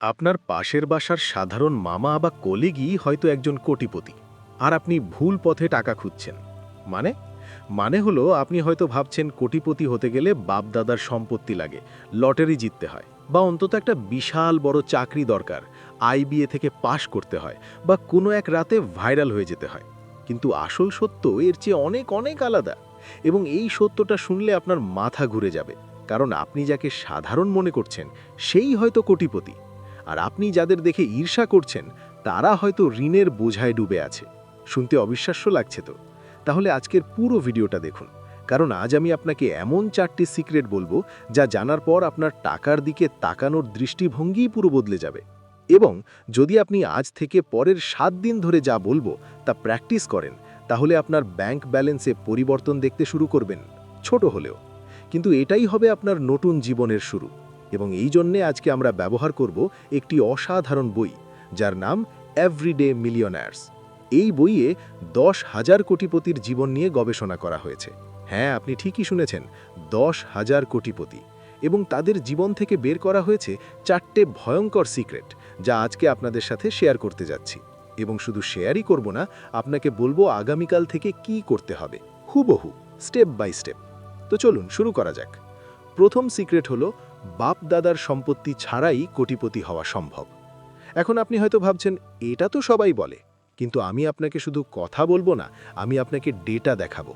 আপনার পাশের বাসার সাধারণ মামা বা কলিগই হয়তো একজন কোটিপতি, আর আপনি ভুল পথে টাকা খুঁজছেন। মানে? মানে হলো আপনি হয়তো ভাবছেন কোটিপতি হতে গেলে বাপদাদার সম্পত্তি লাগে, লটারি জিততে হয়, বা অন্তত একটা বিশাল বড় চাকরি দরকার আইবিএ থেকে পাশ করতে হয়, বা কোনো এক রাতে ভাইরাল হয়ে যেতে হয়। কিন্তু আসল সত্য এর চেয়ে অনেক অনেক আলাদা, এবং এই সত্যটা শুনলে আপনার মাথা ঘুরে যাবে, কারণ আপনি যাকে সাধারণ মনে করছেন, সেই হয়তো কোটিপতি। আর আপনি যাদের দেখে ঈর্ষা করছেন, তারা হয়তো ঋণের বোঝায় ডুবে আছে। শুনতে অবিশ্বাস্য লাগছে তো। তাহলে আজকের পুরো ভিডিওটা দেখুন, কারণ আজ আমি আপনাকে এমন চারটি সিক্রেট বলব, যা জানার পর আপনার টাকার দিকে তাকানোর দৃষ্টিভঙ্গিই পুরো বদলে যাবে। এবং যদি আপনি আজ থেকে পরের সাত দিন ধরে যা বলব, তা প্র্যাকটিস করেন, তাহলে আপনার ব্যাংক ব্যালেন্সে পরিবর্তন দেখতে শুরু করবেন, ছোট হলেও। কিন্তু এটাই হবে আপনার নতুন জীবনের শুরু। এবং এই জন্যে আজকে আমরা ব্যবহার করব একটি অসাধারণ বই, যার নাম এভরিডে মিলিয়নার্স এই বইয়ে দশ হাজার কোটিপতির জীবন নিয়ে গবেষণা করা হয়েছে। হ্যাঁ আপনি ঠিকই শুনেছেন, দশ হাজার কোটিপতি। এবং তাদের জীবন থেকে বের করা হয়েছে চারটে ভয়ঙ্কর সিক্রেট, যা আজকে আপনাদের সাথে শেয়ার করতে যাচ্ছি। এবং শুধু শেয়ারই করব না, আপনাকে বলব আগামীকাল থেকে কি করতে হবে। হুবহু, স্টেপ বাই স্টেপ। তো চলুন, শুরু করা যাক। প্রথম সিক্রেট হলো বাপ দাদার সম্পত্তি ছাড়াই কোটিপতি হওয়া সম্ভব। এখন আপনি হয়তো ভাবছেন, এটা তো সবাই বলে। কিন্তু আমি আপনাকে শুধু কথা বলব না, আমি আপনাকে ডেটা দেখাবো।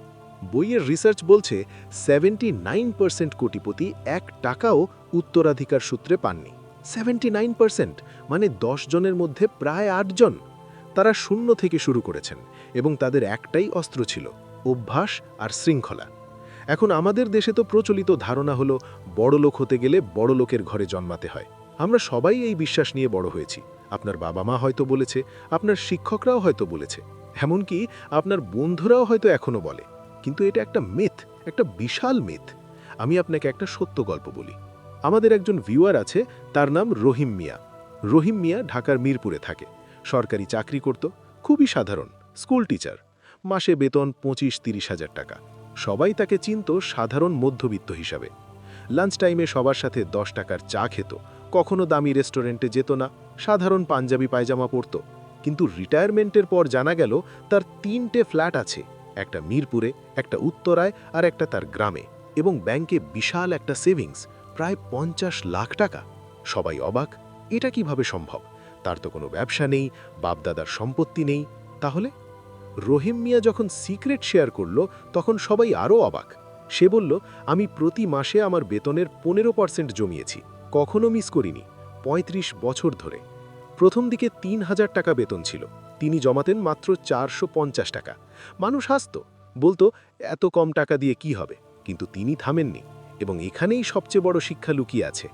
বইয়ের রিসার্চ বলছে, সেভেন্টি নাইন পার্সেন্ট কোটিপতি এক টাকাও উত্তরাধিকার সূত্রে পাননি। সেভেন্টি নাইন পার্সেন্ট মানে দশ জনের মধ্যে প্রায় আটজন তারা শূন্য থেকে শুরু করেছেন এবং তাদের একটাই অস্ত্র ছিল, অভ্যাস আর শৃঙ্খলা। এখন আমাদের দেশে তো প্রচলিত ধারণা হলো বড় লোক হতে গেলে বড় লোকের ঘরে জন্মাতে হয়। আমরা সবাই এই বিশ্বাস নিয়ে বড় হয়েছি। আপনার বাবা মা হয়তো বলেছে, আপনার শিক্ষকরাও হয়তো বলেছে। এমনকি আপনার বন্ধুরাও হয়তো এখনও বলে। কিন্তু এটা একটা মিথ একটা বিশাল মিথ আমি আপনাকে একটা সত্য গল্প বলি। আমাদের একজন ভিউয়ার আছে, তার নাম রহিম মিয়া। রহিম মিয়া ঢাকার মিরপুরে থাকে। সরকারি চাকরি করত, খুবই সাধারণ স্কুল টিচার মাসে বেতন পঁচিশ তিরিশ হাজার টাকা। সবাই তাকে চিনত সাধারণ মধ্যবিত্ত হিসাবে। লাঞ্চ টাইমে সবার সাথে দশ টাকার চা খেত। কখনো দামি রেস্টুরেন্টে যেত না, সাধারণ পাঞ্জাবি পায়জামা পরত। কিন্তু রিটায়ারমেন্টের পর জানা গেল, তার তিনটে ফ্ল্যাট আছে, একটা মিরপুরে, একটা উত্তরায় আর একটা তার গ্রামে। এবং ব্যাংকে বিশাল একটা সেভিংস, প্রায় পঞ্চাশ লাখ টাকা। সবাই অবাক, এটা কীভাবে সম্ভব? তার তো কোনো ব্যবসা নেই, বাপদাদার সম্পত্তি নেই। তাহলে রহিম মিয়া যখন সিক্রেট শেয়ার করল, তখন সবাই আরও অবাক। সে বলল, আমি প্রতি মাসে আমার বেতনের পনেরো পার্সেন্ট জমিয়েছি, কখনো মিস করিনি ৩৫ বছর ধরে। প্রথম দিকে তিন হাজার টাকা বেতন ছিল, তিনি জমাতেন মাত্র চারশো পঞ্চাশ টাকা। মানুষ হাসত, বলতো, এত কম টাকা দিয়ে কি হবে? কিন্তু তিনি থামেননি, এবং এখানেই সবচেয়ে বড় শিক্ষা লুকিয়ে আছে।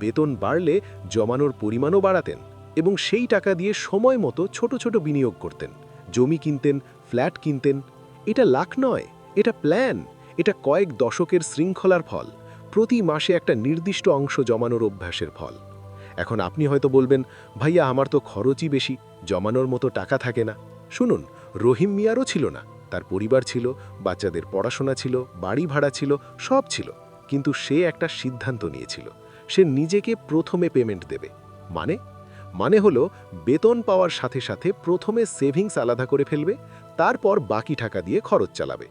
বেতন বাড়লে জমানোর পরিমাণও বাড়াতেন, এবং সেই টাকা দিয়ে সময় মতো ছোট ছোট বিনিয়োগ করতেন। জমি কিনতেন, ফ্ল্যাট কিনতেন, এটা লাখ নয়, এটা প্ল্যান এটা কয়েক দশকের শৃঙ্খলার ফল, প্রতি মাসে একটা নির্দিষ্ট অংশ জমানোর অভ্যাসের ফল। এখন আপনি হয়তো বলবেন, ভাইয়া, আমার তো খরচই বেশি, জমানোর মতো টাকা থাকে না। শুনুন, রহিম মিয়ারও ছিল না, তার পরিবার ছিল, বাচ্চাদের পড়াশোনা ছিল, বাড়ি ভাড়া ছিল, সব ছিল, কিন্তু সে একটা সিদ্ধান্ত নিয়েছিল, সে নিজেকে প্রথমে পেমেন্ট দেবে। মানে মানে হলো, বেতন পাওয়ার সাথে সাথে প্রথমে সেভিংস আলাদা করে ফেলবে, তারপর বাকি টাকা দিয়ে খরচ চালাবে।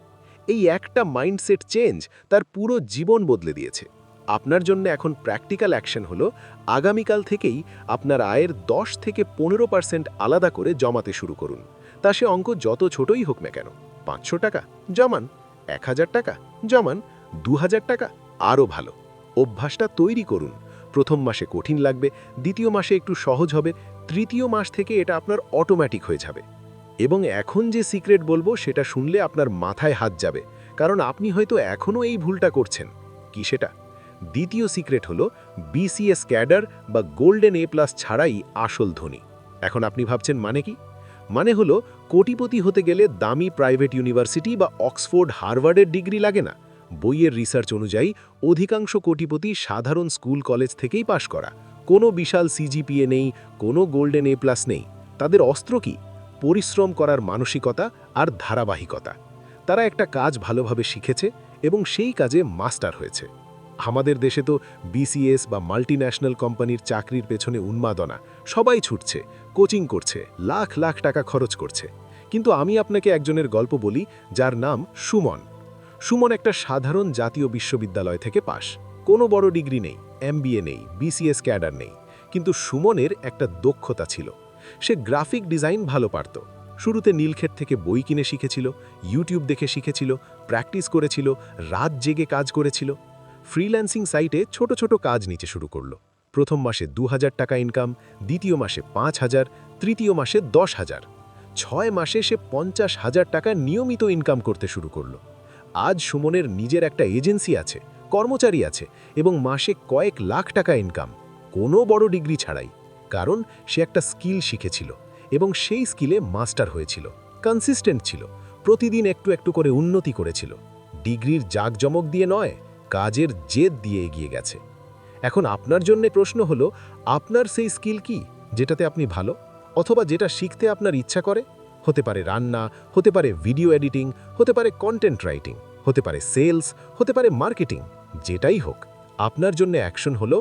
এই একটা মাইন্ডসেট চেঞ্জ তার পুরো জীবন বদলে দিয়েছে। আপনার জন্য এখন প্র্যাকটিক্যাল অ্যাকশন হলো, আগামীকাল থেকেই আপনার আয়ের 10 থেকে পনেরো পার্সেন্ট আলাদা করে জমাতে শুরু করুন। তা সে অঙ্ক যত ছোটই হোক না কেন, পাঁচশো টাকা, জমান, এক হাজার টাকা, জমান, দু হাজার টাকা, আরও ভালো। অভ্যাসটা তৈরি করুন। প্রথম মাসে কঠিন লাগবে, দ্বিতীয় মাসে একটু সহজ হবে, তৃতীয় মাস থেকে এটা আপনার অটোমেটিক হয়ে যাবে। এবং এখন যে সিক্রেট বলব, সেটা শুনলে আপনার মাথায় হাত যাবে, কারণ আপনি হয়তো এখনও এই ভুলটা করছেন। কি সেটা? দ্বিতীয় সিক্রেট হলো বিসিএস ক্যাডার বা গোল্ডেন এ প্লাস ছাড়াই আসল ধনী। এখন আপনি ভাবছেন মানে কি? মানে হলো, কোটিপতি হতে গেলে দামি প্রাইভেট ইউনিভার্সিটি বা অক্সফোর্ড হার্ভার্ডের ডিগ্রি লাগে না। বইয়ের রিসার্চ অনুযায়ী অধিকাংশ কোটিপতি সাধারণ স্কুল কলেজ থেকেই পাশ করা। কোনো বিশাল সিজিপিএ নেই, কোনো গোল্ডেন এ প্লাস নেই। তাদের অস্ত্র কি? পরিশ্রম করার মানসিকতা আর ধারাবাহিকতা। তারা একটা কাজ ভালোভাবে শিখেছে এবং সেই কাজে মাস্টার হয়েছে। আমাদের দেশে তো বিসিএস বা মাল্টিন্যাশনাল কোম্পানির চাকরির পেছনে উন্মাদনা। সবাই ছুটছে কোচিং করছে, লাখ লাখ টাকা খরচ করছে। কিন্তু আমি আপনাকে একজনের গল্প বলি যার নাম সুমন। সুমন একটা সাধারণ জাতীয় বিশ্ববিদ্যালয় থেকে পাশ। কোনো বড় ডিগ্রি নেই, এমবিএ নেই, বিসিএস ক্যাডার নেই। কিন্তু সুমনের একটা দক্ষতা ছিল। সে গ্রাফিক ডিজাইন ভালো পারত। শুরুতে নীলক্ষেত থেকে বই কিনে শিখেছিল, ইউটিউব দেখে শিখেছিল, প্র্যাকটিস করেছিল, রাত জেগে কাজ করেছিল। ফ্রিল্যান্সিং সাইটে ছোট ছোট কাজ নিতে শুরু করল। প্রথম মাসে দু হাজার টাকা ইনকাম, দ্বিতীয় মাসে পাঁচ হাজার তৃতীয় মাসে দশ হাজার ছয় মাসে সে পঞ্চাশ হাজার টাকা নিয়মিত ইনকাম করতে শুরু করল। আজ সুমনের নিজের একটা এজেন্সি আছে, কর্মচারী আছে এবং মাসে কয়েক লাখ টাকা ইনকাম কোনো বড় ডিগ্রি ছাড়াই, কারণ সে একটা স্কিল শিখেছিল এবং সেই স্কিলে মাস্টার হয়েছিল কনসিস্টেন্ট ছিল, প্রতিদিন একটু একটু করে উন্নতি করেছিল। ডিগ্রির জাকজমক দিয়ে নয়, কাজের জেদ দিয়ে এগিয়ে গেছে। এখন আপনার জন্য প্রশ্ন হলো, আপনার সেই স্কিল কি, যেটাতে আপনি ভালো, অথবা যেটা শিখতে আপনার ইচ্ছা করে? হতে পারে রান্না, হতে পারে ভিডিও এডিটিং হতে পারে কন্টেন্ট রাইটিং হতে পারে সেলস হতে পারে মার্কেটিং যেটাই হোক, আপনার জন্য অ্যাকশন হলো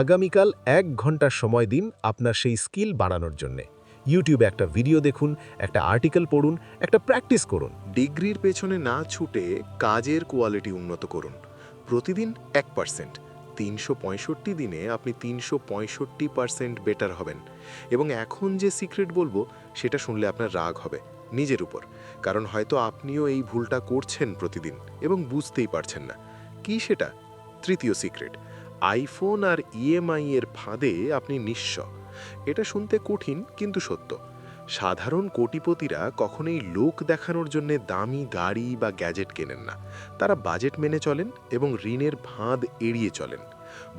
আগামীকাল এক ঘণ্টার সময় দিন আপনার সেই স্কিল বাড়ানোর জন্যে। ইউটিউবে একটা ভিডিও দেখুন, একটা আর্টিকেল পড়ুন, একটা প্র্যাকটিস করুন। ডিগ্রির পেছনে না ছুটে কাজের কোয়ালিটি উন্নত করুন। প্রতিদিন এক পার্সেন্ট তিনশো পঁয়ষট্টি দিনে আপনি তিনশো পঁয়ষট্টি পার্সেন্ট বেটার হবেন। এবং এখন যে সিক্রেট বলব, সেটা শুনলে আপনার রাগ হবে, নিজের উপর। কারণ হয়তো আপনিও এই ভুলটা করছেন প্রতিদিন এবং বুঝতেই পারছেন না। কি সেটা? তৃতীয় সিক্রেট আইফোন আর ইএমআই এর ফাঁদে আপনি নিঃস্ব। এটা শুনতে কঠিন, কিন্তু সত্য। সাধারণ কোটিপতিরা কখনোই লোক দেখানোর জন্য দামি গাড়ি বা গ্যাজেট কেনেন না। তারা বাজেট মেনে চলেন এবং ঋণের ফাঁদ এড়িয়ে চলেন।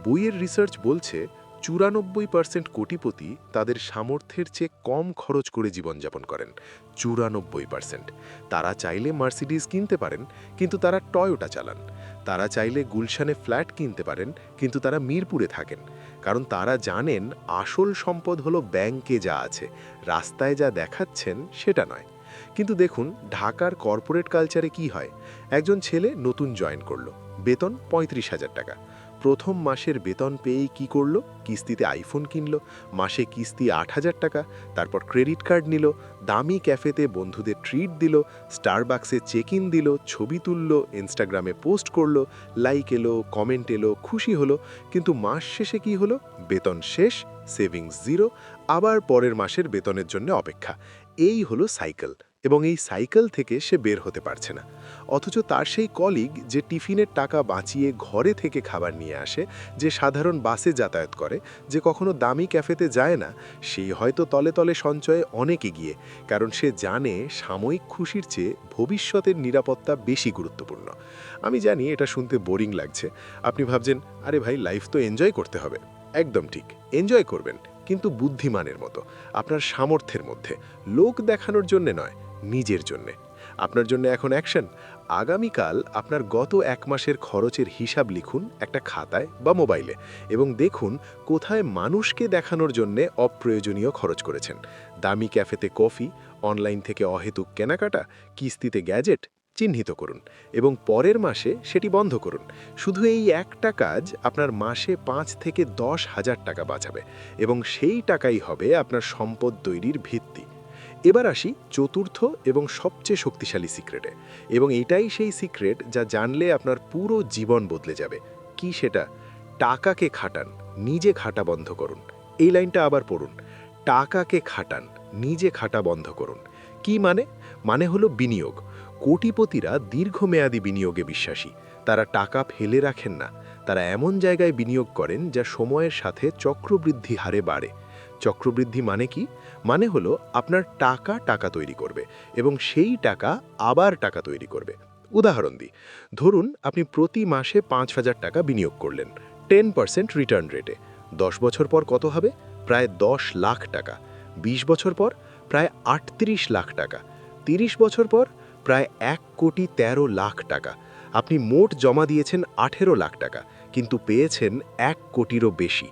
বইয়ের রিসার্চ বলছে, চুরানব্বই পার্সেন্ট কোটিপতি তাদের সামর্থ্যের চেয়ে কম খরচ করে জীবনযাপন করেন। চুরানব্বই পার্সেন্ট। তারা চাইলে মার্সিডিজ কিনতে পারেন, কিন্তু তারা টয়োটা চালান। তারা চাইলে গুলশানে ফ্ল্যাট কিনতে পারেন, কিন্তু তারা মিরপুরে থাকেন। কারণ তারা জানেন আসল সম্পদ হলো ব্যাংকে যা আছে। রাস্তায় যা দেখাচ্ছেন সেটা নয়। কিন্তু দেখুন, ঢাকার কর্পোরেট কালচারে কি হয়? একজন ছেলে নতুন জয়েন করল, বেতন পঁয়ত্রিশ হাজার টাকা। প্রথম মাসের বেতন পেয়েই কি করল? কিস্তিতে আইফোন কিনলো, মাসে কিস্তি আট হাজার টাকা, তারপর ক্রেডিট কার্ড নিল, দামি ক্যাফেতে বন্ধুদের ট্রিট দিল, স্টারবাক্সে চেক ইন দিল, ছবি তুললো, ইনস্টাগ্রামে পোস্ট করল, লাইক এলো, কমেন্ট এলো, খুশি হলো, কিন্তু মাস শেষে কি হলো? বেতন শেষ, সেভিংস জিরো আবার পরের মাসের বেতনের জন্য অপেক্ষা। এই হলো সাইকেল এবং এই সাইকেল থেকে সে বের হতে পারছে না। অথচ তার সেই কলিগ যে টিফিনের টাকা বাঁচিয়ে ঘরে থেকে খাবার নিয়ে আসে, যে সাধারণ বাসে যাতায়াত করে, যে কখনো দামি ক্যাফেতে যায় না, সেই হয়তো তলে তলে সঞ্চয়ে অনেক এগিয়ে, কারণ সে জানে সাময়িক খুশির চেয়ে ভবিষ্যতের নিরাপত্তা বেশি গুরুত্বপূর্ণ। আমি জানি এটা শুনতে বোরিং লাগছে। আপনি ভাবছেন, আরে ভাই লাইফ তো এনজয় করতে হবে। একদম ঠিক এনজয় করবেন। কিন্তু বুদ্ধিমানের মতো, আপনার সামর্থ্যের মধ্যে। লোক দেখানোর জন্যে নয়, নিজের জন্যে। আপনার জন্য এখন অ্যাকশন। আগামীকাল আপনার গত এক মাসের খরচের হিসাব লিখুন একটা খাতায় বা মোবাইলে এবং দেখুন কোথায় মানুষকে দেখানোর জন্যে অপ্রয়োজনীয় খরচ করেছেন। দামি ক্যাফেতে কফি, অনলাইন থেকে অহেতুক কেনাকাটা, কিস্তিতে গ্যাজেট চিহ্নিত করুন এবং পরের মাসে সেটি বন্ধ করুন। শুধু এই একটা কাজ আপনার মাসে পাঁচ থেকে দশ হাজার টাকা বাঁচাবে এবং সেই টাকাই হবে আপনার সম্পদ তৈরির ভিত্তি। এবার আসি চতুর্থ এবং সবচেয়ে শক্তিশালী সিক্রেটে এবং এটাই সেই সিক্রেট যা জানলে আপনার পুরো জীবন বদলে যাবে। কি সেটা? টাকাকে খাটান, নিজে খাটা বন্ধ করুন। এই লাইনটা আবার পড়ুন। টাকাকে খাটান, নিজে খাটা বন্ধ করুন। কি মানে? মানে হলো বিনিয়োগ। কোটিপতিরা দীর্ঘমেয়াদী বিনিয়োগে বিশ্বাসী। তারা টাকা ফেলে রাখেন না। তারা এমন জায়গায় বিনিয়োগ করেন যা সময়ের সাথে চক্রবৃদ্ধি হারে বাড়ে। চক্রবৃদ্ধি মানে কি? মানে হলো আপনার টাকা টাকা তৈরি করবে এবং সেই টাকা আবার টাকা তৈরি করবে। উদাহরণ দিই, ধরুন আপনি প্রতি মাসে পাঁচ হাজার টাকা বিনিয়োগ করলেন, টেন পার্সেন্ট রিটার্ন রেটে। দশ বছর পর কত হবে? প্রায় দশ লাখ টাকা। ২০ বছর পর প্রায় আটত্রিশ লাখ টাকা। ৩০ বছর পর প্রায় এক কোটি ১৩ লাখ টাকা। আপনি মোট জমা দিয়েছেন আঠেরো লাখ টাকা, কিন্তু পেয়েছেন এক কোটিরও বেশি।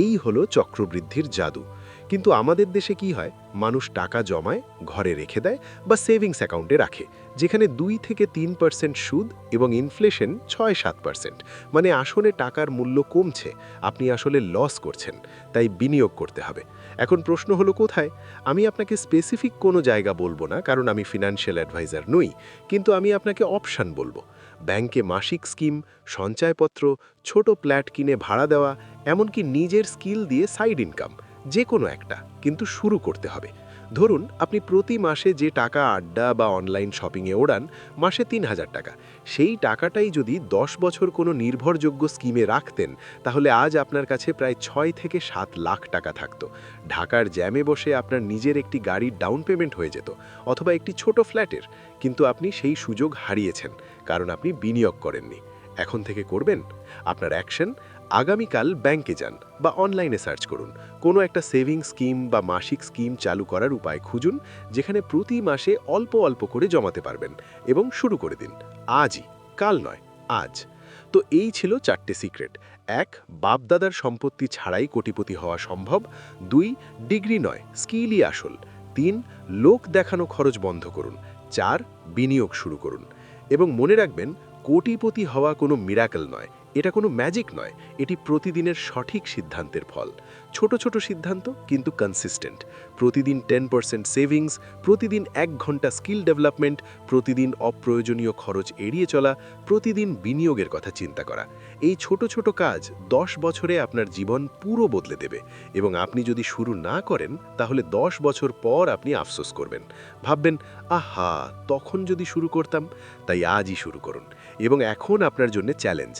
এই হলো চক্রবৃদ্ধির জাদু। কিন্তু আমাদের দেশে কি হয়? মানুষ টাকা জমায়, ঘরে রেখে দেয় বা সেভিংস অ্যাকাউন্টে রাখে। যেখানে দুই থেকে তিন পার্সেন্ট সুদ এবং ইনফ্লেশন ছয় সাত পার্সেন্ট। মানে আসলে টাকার মূল্য কমছে, আপনি আসলে লস করছেন, তাই বিনিয়োগ করতে হবে। এখন প্রশ্ন হলো কোথায়? আমি আপনাকে স্পেসিফিক কোনো জায়গা বলব না, কারণ আমি ফিনান্সিয়াল অ্যাডভাইজার নই, কিন্তু আমি আপনাকে অপশান বলব। ব্যাংকে মাসিক স্কিম সঞ্চয়পত্র, ছোট প্ল্যাট কিনে ভাড়া দেওয়া, এমনকি নিজের স্কিল দিয়ে সাইড ইনকাম যে কোনো একটা, কিন্তু শুরু করতে হবে। ধরুন, আপনি প্রতি মাসে যে টাকা আড্ডা বা অনলাইন শপিংয়ে ওড়ান, মাসে তিন হাজার টাকা। সেই টাকাটাই যদি দশ বছর কোনো নির্ভরযোগ্য স্কিমে রাখতেন, তাহলে আজ আপনার কাছে প্রায় ছয় থেকে সাত লাখ টাকা থাকতো। ঢাকার জ্যামে বসে আপনার নিজের একটি গাড়ির ডাউন পেমেন্ট হয়ে যেত, অথবা একটি ছোট ফ্ল্যাটের। কিন্তু আপনি সেই সুযোগ হারিয়েছেন, কারণ আপনি বিনিয়োগ করেননি। এখন থেকে করবেন? আপনার অ্যাকশন? আগামীকাল ব্যাংকে যান বা অনলাইনে সার্চ করুন। কোনো একটা সেভিং স্কিম বা মাসিক স্কিম চালু করার উপায় খুঁজুন, যেখানে প্রতি মাসে অল্প অল্প করে জমাতে পারবেন এবং শুরু করে দিন। আজই, কাল নয়, আজ। তো এই ছিল চারটে সিক্রেট। এক, বাপদাদার সম্পত্তি ছাড়াই কোটিপতি হওয়া সম্ভব। দুই, ডিগ্রি নয়, স্কিলই আসল। তিন, লোক দেখানো খরচ বন্ধ করুন। চার, বিনিয়োগ শুরু করুন। এবং মনে রাখবেন, কোটিপতি হওয়া কোনো মিরাকেল নয়। এটা কোনো ম্যাজিক নয় এটি প্রতিদিনের সঠিক সিদ্ধান্তের ফল। ছোট ছোট সিদ্ধান্ত, কিন্তু কনসিস্টেন্ট প্রতিদিন টেন পার্সেন্ট সেভিংস প্রতিদিন এক ঘণ্টা স্কিল ডেভেলপমেন্ট প্রতিদিন অপ্রয়োজনীয় খরচ এড়িয়ে চলা, প্রতিদিন বিনিয়োগের কথা চিন্তা করা। এই ছোট ছোট কাজ দশ বছরে আপনার জীবন পুরো বদলে দেবে এবং আপনি যদি শুরু না করেন, তাহলে দশ বছর পর আপনি আফসোস করবেন। ভাববেন, আহা, তখন যদি শুরু করতাম, তাই আজই শুরু করুন। এবং এখন আপনার জন্য চ্যালেঞ্জ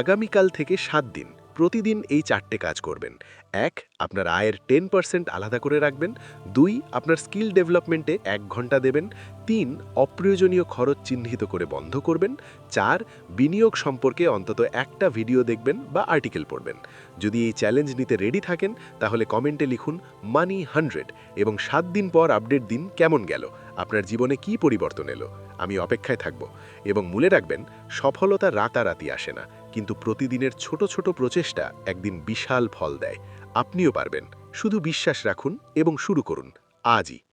আগামীকাল থেকে সাত দিন, প্রতিদিন এই চারটে কাজ করবেন। এক, আপনার আয়ের টেন পার্সেন্ট আলাদা করে রাখবেন। দুই, আপনার স্কিল ডেভেলপমেন্টে এক ঘণ্টা দেবেন। তিন, অপ্রয়োজনীয় খরচ চিহ্নিত করে বন্ধ করবেন। চার, বিনিয়োগ সম্পর্কে অন্তত একটা ভিডিও দেখবেন বা আর্টিকেল পড়বেন। যদি এই চ্যালেঞ্জ নিতে রেডি থাকেন, তাহলে কমেন্টে লিখুন মানি হান্ড্রেড এবং সাত দিন পর আপডেট দিন কেমন গেল, আপনার জীবনে কি পরিবর্তন এলো, আমি অপেক্ষায় থাকব। এবং মূলে রাখবেন, সফলতা রাতারাতি আসে না, কিন্তু প্রতিদিনের ছোট ছোট প্রচেষ্টা একদিন বিশাল ফল দেয়। আপনিও পারবেন। শুধু বিশ্বাস রাখুন এবং শুরু করুন। আজই।